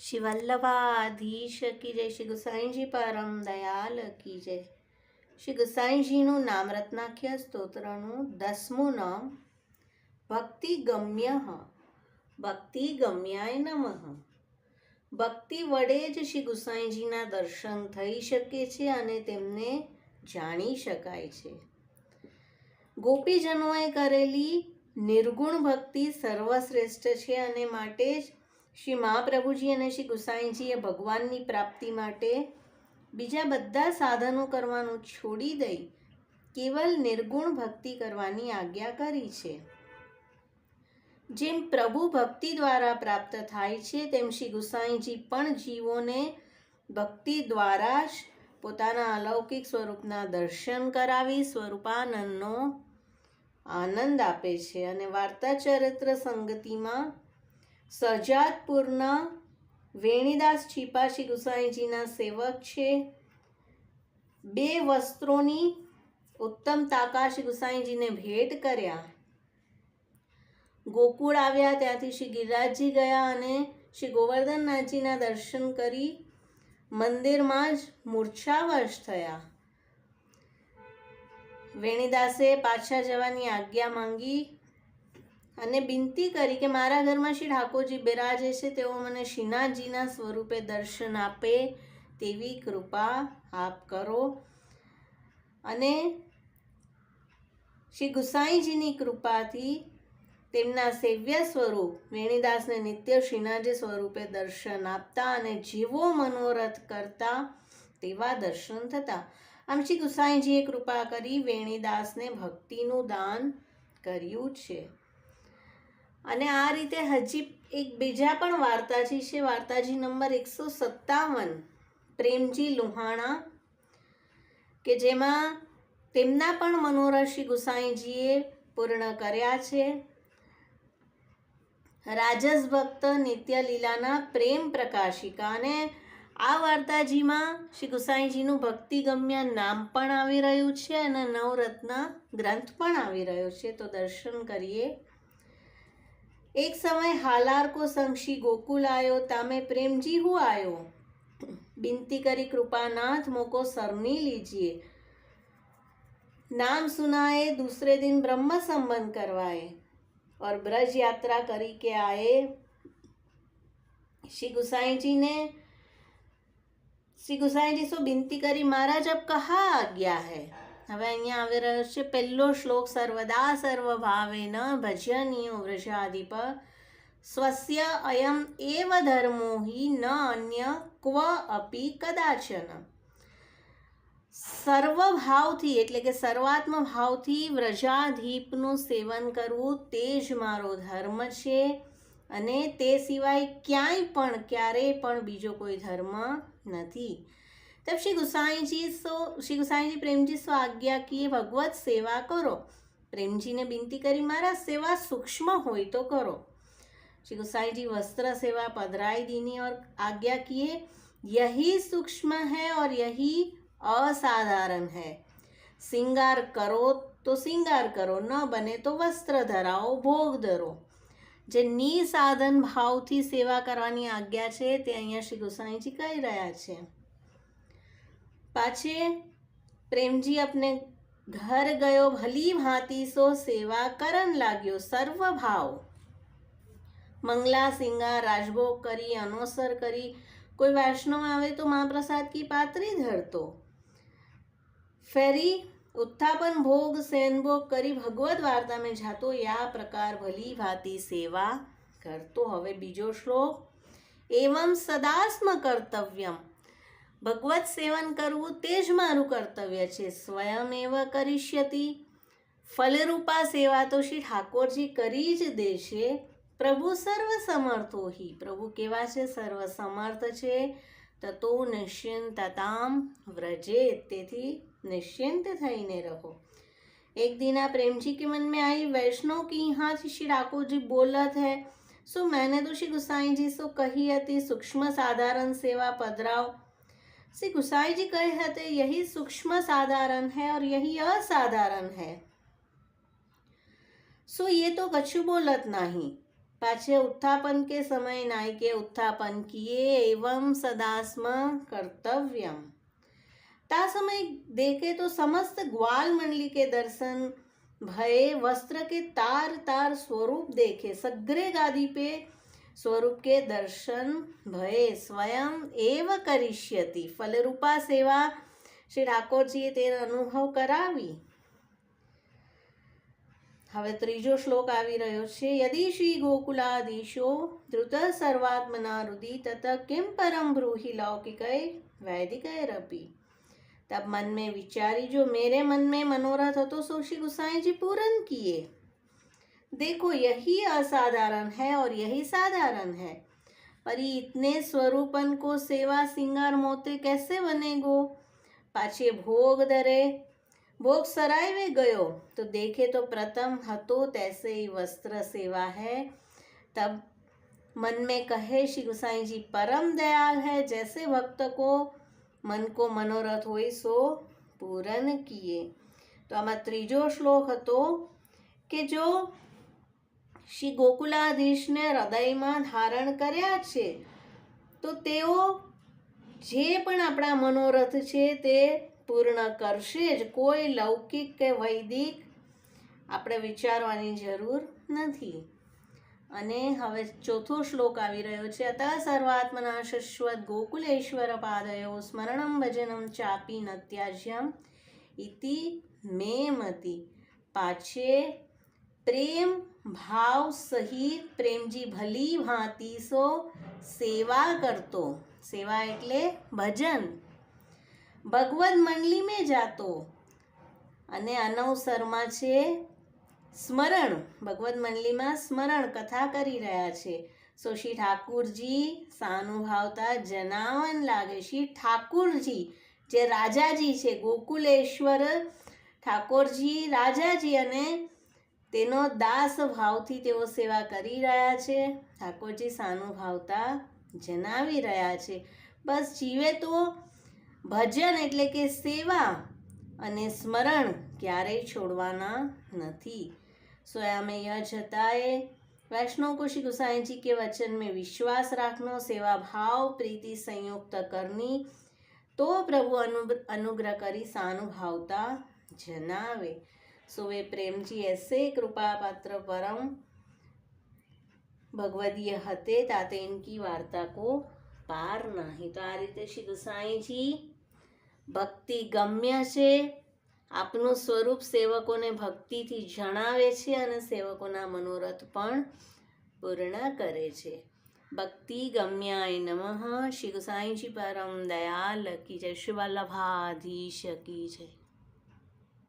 શ્રી વલ્લભાધીશ કી જય શ્રી ગુસાઈજી, પરમ દયાલ કી જય. શ્રી ગુસાઈજીનું નામ રત્નાખ્ય સ્તોત્રનું દસમું નામ ભક્તિ ગમ્ય ભક્તિ ગમ્યાય નમઃ. ભક્તિ વડે જ શ્રી ગુસાઈજીના દર્શન થઈ શકે છે અને તેમને જાણી શકાય છે. ગોપીજનોએ કરેલી નિર્ગુણ ભક્તિ સર્વશ્રેષ્ઠ છે અને માટે જ શ્રી મહાપ્રભુજી અને શ્રી ગુસાઈજીએ ભગવાનની પ્રાપ્તિ માટે બીજા બધા સાધનો કરવાનું છોડી દઈ કેવલ નિર્ગુણ ભક્તિ કરવાની આજ્ઞા કરી છે. જેમ પ્રભુ ભક્તિ દ્વારા પ્રાપ્ત થાય છે, તેમ શ્રી ગુસાઈજી પણ જીવોને ભક્તિ દ્વારા જ પોતાના અલૌકિક સ્વરૂપના દર્શન કરાવી સ્વરૂપાનંદનો આનંદ આપે છે અને વાર્તા ચરિત્ર સંગતિમાં સજાદપુરના વેણીદાસ છીપાશી ગુસાઈજીના સેવક છે. બે વસ્ત્રોની ઉત્તમ તાકાશી ગુસાઈજીને ભેટ કર્યા. ગોકુળ આવ્યા, ત્યાંથી શ્રી ગિરિરાજજી ગયા અને શ્રી ગોવર્ધનનાથજીના દર્શન કરી મંદિરમાં જ મૂર્છાવશ થયા. વેણીદાસે પાછા જવાની આજ્ઞા માંગી. અને વિનંતી કરી કે મારા ઘરમાં શ્રી ઠાકોરજી બિરાજે છે, તેઓ મને શ્રીનાથજીના સ્વરૂપે દર્શન આપે તેવી કૃપા આપ કરો. અને શ્રી ગુસાઈજીની કૃપાથી તેમના સેવ્ય સ્વરૂપ વેણીદાસને નિત્ય શ્રીનાથજી સ્વરૂપે દર્શન આપતા અને જીવો મનોરથ કરતા તેવા દર્શન થતા. આમ શ્રી ગુસાઈજીએ કૃપા કરી વેણીદાસને ભક્તિનું દાન કર્યું છે. અને આ રીતે હજી એક બીજા પણ વાર્તાજી છે. વાર્તાજી નંબર એકસો સત્તાવન, પ્રેમજી લુહાણા, કે જેમાં તેમના પણ મનોરથ શ્રી ગુસાઈજીએ પૂર્ણ કર્યા છે. રાજસ ભક્ત નિત્ય લીલાના પ્રેમ પ્રકાશિકા અને આ વાર્તાજીમાં શ્રી ગુસાઈજીનું ભક્તિગમ્ય નામ પણ આવી રહ્યું છે અને નવરત્ન ગ્રંથ પણ આવી રહ્યો છે. તો દર્શન કરીએ. એક સમય હાલાર કો સંક્ષી ગોકુલ આયો તામે પ્રેમજી હું આયો बिनती करी कृपानाथ मोको सरनी लीजिए नाम सुनाए दूसरे दिन ब्रह्म संबंध करवाए और ब्रज यात्रा करी के आए श्री गुसाई जी ने શ્રી ગુસાઈજી શું બિનતી કરી મહારાજ અબ કહા આજ્ઞા હૈ હવે અહીંયા આવી રહ્યો છે પહેલો શ્લોક, સર્વદા સર્વ ભાવે ન ભજનીયો વ્રજાધિપ સ્વસ્ય અયમ એવ ધર્મો હિ ન અન્ય ક્વ અપી કદાચન. સર્વભાવથી, એટલે કે સર્વાત્મ ભાવથી વ્રજાધીપનું સેવન કરવું તે જ મારો ધર્મ છે અને તે સિવાય ક્યાંય પણ, ક્યારેય પણ બીજો કોઈ ધર્મ નથી. तब श्री गुसाई जी सो श्री गुसाई जी प्रेम जी सो आज्ञा किए भगवत सेवा करो प्रेम जी ने विनती करी मारा सेवा सूक्ष्म હોય તો કરો श्री गुसाई जी वस्त्र सेवा पधराई दीनी और आज्ञा किए यही सूक्ष्म है और यही असाधारण है सिंगार करो तो सिंगार करो न बने तो વસ્ત્ર ધરાવો ભોગ ધરો જે નિસાધન ભાવથી સેવા કરવાની આજ્ઞા છે તે અહીંયા શ્રી ગુસાઈજી કહી રહ્યા છે પાછે પ્રેમજી આપને ઘર ગયો ભલી ભાંતિ સો સેવા કરન લાગ્યો સર્વ ભાવ. મંગલા સિંગા રાજભોગ કરી, અનોસર કરી, કોઈ વૈષ્ણવ આવે તો મહાપ્રસાદ કી પાત્રી ધરતો. ફેરી ઉત્થાપન ભોગ, સેનભોગ કરી ભગવદ વાર્તા મેં જાતો, યા પ્રકાર ભલી ભાતી સેવા કરતો. હવે બીજો શ્લોક. એવમ સદાસ્મ કર્તવ્યમ. ભગવત સેવન કરવું તે જ મારું કર્તવ્ય છે સ્વયં એવ કરીષ્યતી ફલરૂપા સેવા તો શ્રી ઠાકોરજી કરી જ દેશે પ્રભુ સર્વ સમર્થો હિ પ્રભુ કેવા છે સર્વ સમર્થ છે તતો નિશ્ચિંતતામ વ્રજે તેથી निश्चिंत થઈને રહો एक दिन आप प्रेम जी के मन में आई वैष्णव की यहाँ से श्री ठाकुर जी बोलत है सो मैंने तो श्री गुसाई जी सो कही હતી સૂક્ષ્મ સાધારણ સેવા પધરાવ श्री गुसाई जी कहे हते यही सूक्ष्म साधारण है और यही असाधारण है। सो ये तो कछु बोलत नहीं। पाछे उत्थापन के समय नाय के उत्थापन किए एवं सदास्म कर्तव्यम। ता समय देखे तो समस्त ग्वाल मंडली के दर्शन, भय वस्त्र के तार तार स्वरूप देखे, सग्रे गादी पे स्वरूप के दर्शन भय स्वयं एव करिष्यति फलरूपा सेवा શ્રી ઠાકોરજીએ તે અનુભવ કરાવી હવે ત્રીજો શ્લોક આવી રહ્યો છે યદિ શ્રી ગોકુલાધીશો ધૃત સર્વાત્મના રુદિ તત કિમ પરમ ब्रूहि लौकिकै वैदिकैरपि तब मन में विचारी जो मेरे मन में मनोरथ हो तो सो श्री गुसाई जी पूर्ण किए देखो यही असाधारण है और यही साधारण है पर ये इतने स्वरूपन को सेवा सिंगार मोते कैसे बनेगो पाछे भोग दरे भोग सराय में गयो तो देखे तो प्रथम हतो तैसे ही वस्त्र सेवा है तब मन में कहे श्री गुसाई जी परम दयाल है जैसे भक्त को મન કો મનોરથ હોય સો પૂરન કિએ તો આમાં ત્રીજો શ્લોક હતો કે જો શ્રી ગોકુલાધીશને હૃદયમાં ધારણ કર્યા છે, તો તેઓ જે પણ આપણા મનોરથ છે તે પૂર્ણ કરશે જ. કોઈ લૌકિક કે વૈદિક આપણે વિચારવાની જરૂર નથી. અને હવે ચોથો શ્લોક આવી રહ્યો છે. અત સર્વાત્મના શશ્વત ગોકુલેશ્વર પાદયો સ્મરણમ ભજનમ ચાપી નત્યાજ્યમ ઇતિ મે મતિ. પાછે પ્રેમ ભાવ સહિત પ્રેમજી ભલી ભાંતિ સો સેવા કરતો. સેવા એટલે ભજન. ભગવદ મંડલી મેં જાતો. અને અનવસરમાં છે સ્મરણ. ભગવદ મંડલીમાં સ્મરણ કથા કરી રહ્યા છે. સો શ્રી ઠાકુરજી સાનુભાવતા જનાવન લાગે. શ્રી ઠાકુરજી જે રાજાજી છે, ગોકુલેશ્વર ઠાકોરજી રાજાજી અને તેનો દાસ ભાવથી તેઓ સેવા કરી રહ્યા છે. ઠાકોરજી સાનુભાવતા જણાવી રહ્યા છે. બસ જીવે તો ભજન એટલે કે સેવા અને સ્મરણ ક્યારેય છોડવાના નથી. સોયામે ય જતાએ વૈષ્ણવ કુશી ગુસાઈજી કે વચન મેં વિશ્વાસ રાખનો, સેવા ભાવ પ્રીતિ સંયુક્ત કરની, તો પ્રભુ અનુગ્રહ કરી સાનુભાવતા જનાવે સુવે પ્રેમજી એસે કૃપાપાત્ર પરમ. ભગવદીય હતે તાતે ઇનકી વાર્તા કો પાર નહીં. તો આ રીતે શ્રી ગુસાઈજી ભક્તિ ગમ્ય છે. આપનું સ્વરૂપ સેવકોને ભક્તિથી જણાવે છે અને સેવકોના મનોરથ પણ પૂર્ણ કરે છે. ભક્તિ ગમ્યાય નમઃ. શ્રી ગુસાઈજી પરમ દયાલ કી જય. શ્રી વલ્લભાધીશ કી જય.